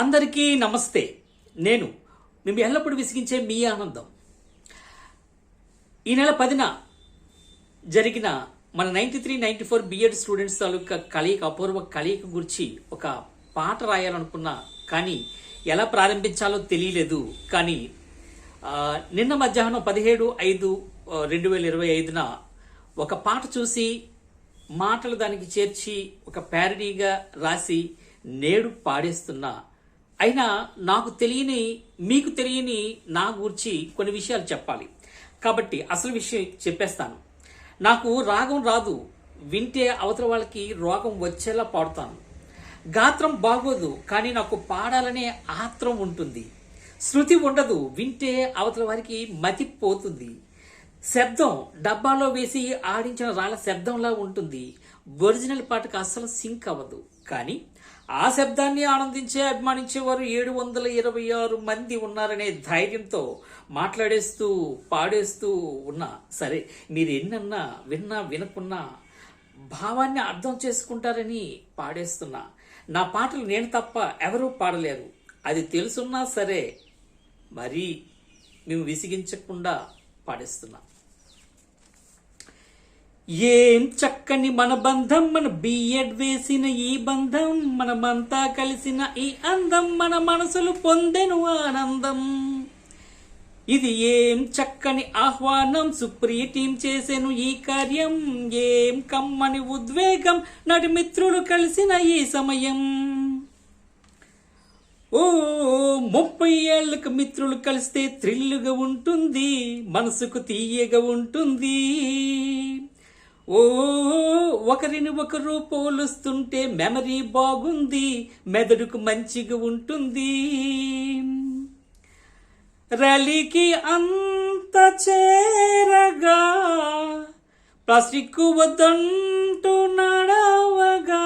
అందరికీ నమస్తే. నేను మేము ఎల్లప్పుడూ విసిగించే మీ ఆనందం. ఈ నెల పదిన జరిగిన మన ninety three ninety four BEd students తాలూకా కలయిక అపూర్వ కలయిక గురించి ఒక పాట రాయాలనుకున్నా కానీ ఎలా ప్రారంభించాలో తెలియలేదు. కానీ నిన్న మధ్యాహ్నం పదిహేడు ఐదు రెండు వేల ఇరవై ఐదున ఒక పాట చూసి మాటలు దానికి చేర్చి ఒక ప్యారడీగా రాసి నేడు పాడేస్తున్నా అయినా నాకు తెలియని మీకు తెలియని నా గురించి కొన్ని విషయాలు చెప్పాలి. కాబట్టి అసలు విషయం చెప్పేస్తాను. నాకు రాగం రాదు. వింటే అవతల వాళ్ళకి రోగం వచ్చేలా పాడుతాను. గాత్రం బాగోదు కానీ నాకు పాడాలనే ఆత్రం ఉంటుంది. శృతి ఉండదు వింటే అవతల వారికి మతి పోతుంది. శబ్దం డబ్బాలో వేసి ఆడించిన రాళ్ళ శబ్దంలా ఉంటుంది. ఒరిజినల్ పాటకు అస్సలు సింక్ అవ్వదు. కానీ ఆ శబ్దాన్ని ఆనందించే అభిమానించేవారు ఏడు వందల ఇరవై ఆరు మంది ఉన్నారనే ధైర్యంతో మాట్లాడేస్తూ పాడేస్తూ ఉన్నా సరే మీరు ఎన్నన్నా విన్నా వినకున్నా భావాన్ని అర్థం చేసుకుంటారని పాడేస్తున్నా. నా పాటలు నేను తప్ప ఎవరూ పాడలేరు. అది తెలుసున్నా సరే మరీ మేము విసిగించకుండా పాడేస్తున్నా. ఏం చక్కని మన బంధం మన బిఎడ్ వేసిన ఈ బంధం మనమంతా కలిసిన ఈ అందం మన మనసులు పొందెను ఆనందం. ఇది ఏం చక్కని ఆహ్వానం సుప్రియ టీం చేసెను ఈ కార్యం ఏం కమ్మని ఉద్వేగం నటి మిత్రులు కలిసిన ఈ సమయం. ఓ ముప్పై ఏళ్ళకు మిత్రులు కలిస్తే థ్రిల్లుగా ఉంటుంది మనసుకు తీయగా ఉంటుంది. ఓ ఒకరిని ఒకరు పోలుస్తుంటే మెమరీ బాగుంది మెదడుకు మంచిగా ఉంటుంది. ర్యాలీకి అంత చేరగా ప్లాస్టిక్ వద్దంటూ నడవగా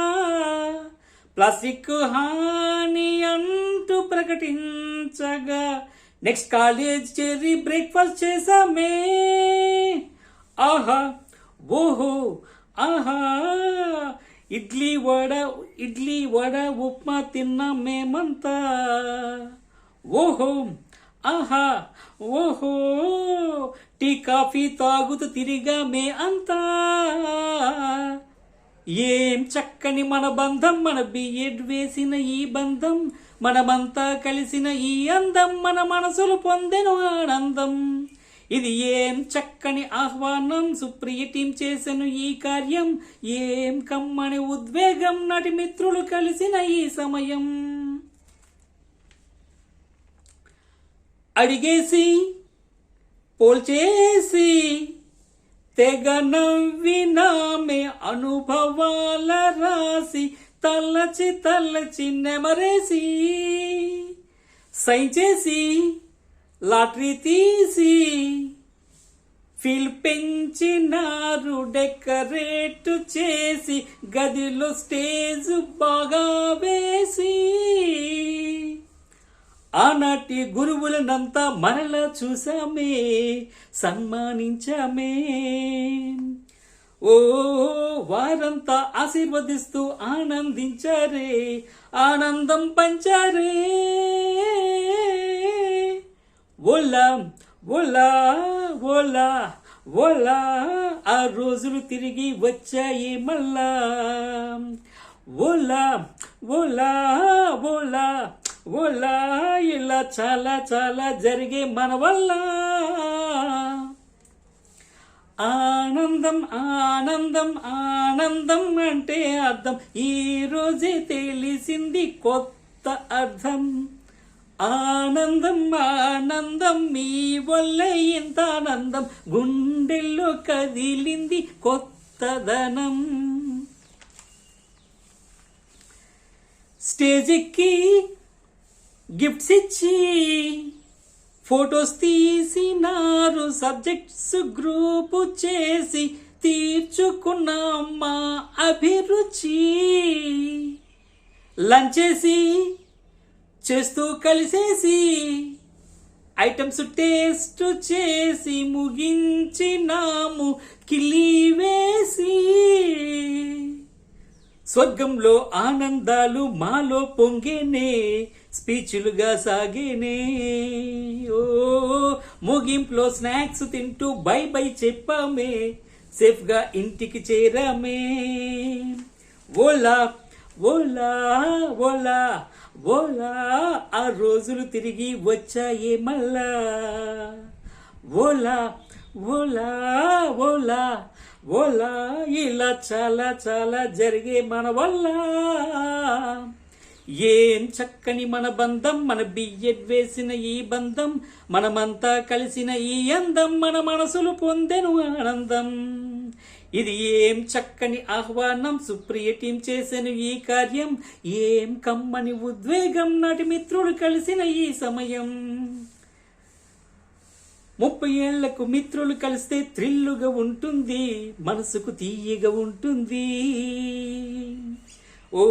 ప్లాస్టిక్ హాని అంటూ ప్రకటించగా నెక్స్ట్ కాలేజ్ చేరి బ్రేక్ఫాస్ట్ చేసామే ఆహా ఓహో ఆహా ఇడ్లీ వడ ఇడ్లీ వడ ఉప్మా తిన్నాం మేమంతా. ఓహో ఆహా ఓహో టీ కాఫీ తాగుతూ తిరిగా మే అంతా. ఏం చక్కని మన బంధం మన బిఎడ్ వేసిన ఈ బంధం మనమంతా కలిసిన ఈ అందం మన మనసులు పొందెను ఆనందం. ఇది ఏం చక్కని ఆహ్వానం? సుప్రియ టీం చేసెను ఈ కార్యం. ఏం కమ్మని ఉద్వేగం నటి మిత్రులు కలిసిన ఈ సమయం? అడిగేసి పోల్చేసి తెగ నవ్వినామే అనుభవాల రాసి తలచి తలచి నెమరేసి సైన్ చేసి లాటరీ తీసి ఫీల్ పెంచినారు డెకరేట్ చేసి గదిలో స్టేజ్ బాగా వేసి. ఆనాటి గురువులనంతా మరలా చూసామే సన్మానించామే. ఓ వారంతా ఆశీర్వదిస్తూ ఆనందించారే ఆనందం పంచారే. ఓలా ఓలా ఓలా ఓలా ఆ రోజులు తిరిగి వచ్చాయి మళ్ళా. ఓలా ఓలా ఓలా ఓలా ఇలా చాలా చాలా జరిగే మన వల్ల. ఆనందం ఆనందం ఆనందం అంటే అర్థం. ఈ రోజే తెలిసింది కొత్త అర్థం. ఆనందం ఆనందం మీ వల్ల ఇంత ఆనందం. గుండెల్లో కదిలింది కొత్తదనం స్టేజ్కి గిఫ్ట్స్ ఇచ్చి ఫొటోస్ తీసినారు సబ్జెక్ట్స్ గ్రూపు చేసి తీర్చుకున్నాం మా అభిరుచి. లంచ్ చేసి చేస్తూ కలిసేసి ఐటమ్స్ టేస్ట్ చేసి ముగించినాము కిలి వేసి. స్వర్గంలో ఆనందాలు మాలో పొంగేనే స్పీచ్లుగా సాగేనే. ఓ ముగింపులో స్నాక్స్ తింటూ బై బై చెప్పామే సేఫ్గా ఇంటికి చేరామే. ఓలా ఓలా ఓలా. ఓలా ఆ రోజులు తిరిగి వచ్చాయే మళ్ళా. ఓలా ఓలా ఓలా ఓలా ఇలా చాలా చాలా జరిగే మన వల్ల. ఏం చక్కని మన బంధం మన బియ్యడ్ వేసిన ఈ బంధం మనమంతా కలిసిన ఈ అందం మన మనసులు పొందెను ఆనందం. ఇది ఏం చక్కని ఆహ్వానం? సుప్రియ టీం చేసిన ఈ కార్యం. ఏం కమ్మని ఉద్వేగం నాటి మిత్రుడు కలిసిన ఈ సమయం? ముప్పై ఏళ్ళకు మిత్రులు కలిస్తే థ్రిల్లుగా ఉంటుంది మనసుకు తీయగా ఉంటుంది. ఓ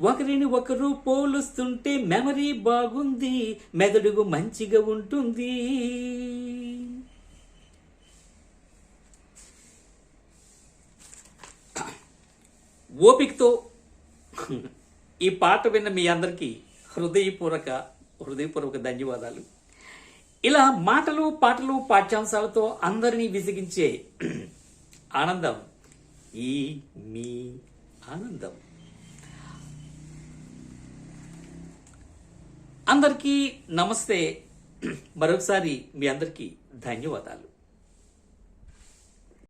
ఒకరిని ఒకరు పోలుస్తుంటే మెమరీ బాగుంది మెదడుగు మంచిగా ఉంటుంది. ఓపికతో ఈ పాట విన్న మీ అందరికీ హృదయపూర్వక హృదయపూర్వక ధన్యవాదాలు. ఇలా మాటలు పాటలు పాఠ్యాంశాలతో అందరినీ విసిగించే ఆనందం ఈ మీ ఆనందం. అందరికీ నమస్తే. మరొకసారి మీ అందరికీ ధన్యవాదాలు.